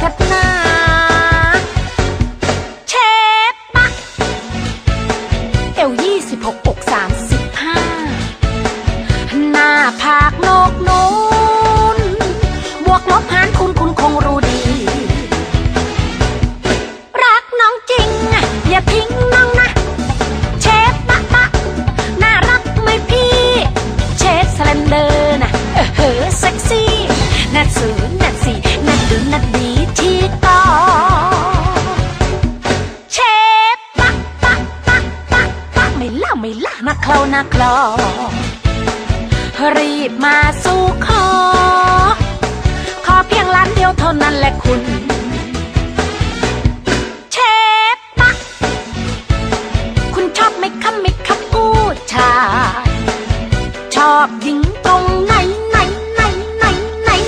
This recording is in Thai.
ทัดนาเชฟปะเอวยี่สิบหกอกสามสิบห้าหน้าผากนกนูนบวกลบหารคุณคุณคงรู้ดี รักน้องจริง อย่าทิ้งน้องนะ เชฟปะปะน่ารักไหมพี่ เชฟสแลนเดอร์นะเออเฮอเซ็กซี่น่าซื้น่าสีน่าดูน่าดี ไม่ละนะเคลานะคลอรีบมาสู่ขอ ขอเพียงล้านเดียวเท่านั้นแหละคุณ เชฟปะคุณชอบไหมคะไหมคะผู้ชาย ชอบยิงตรงไหน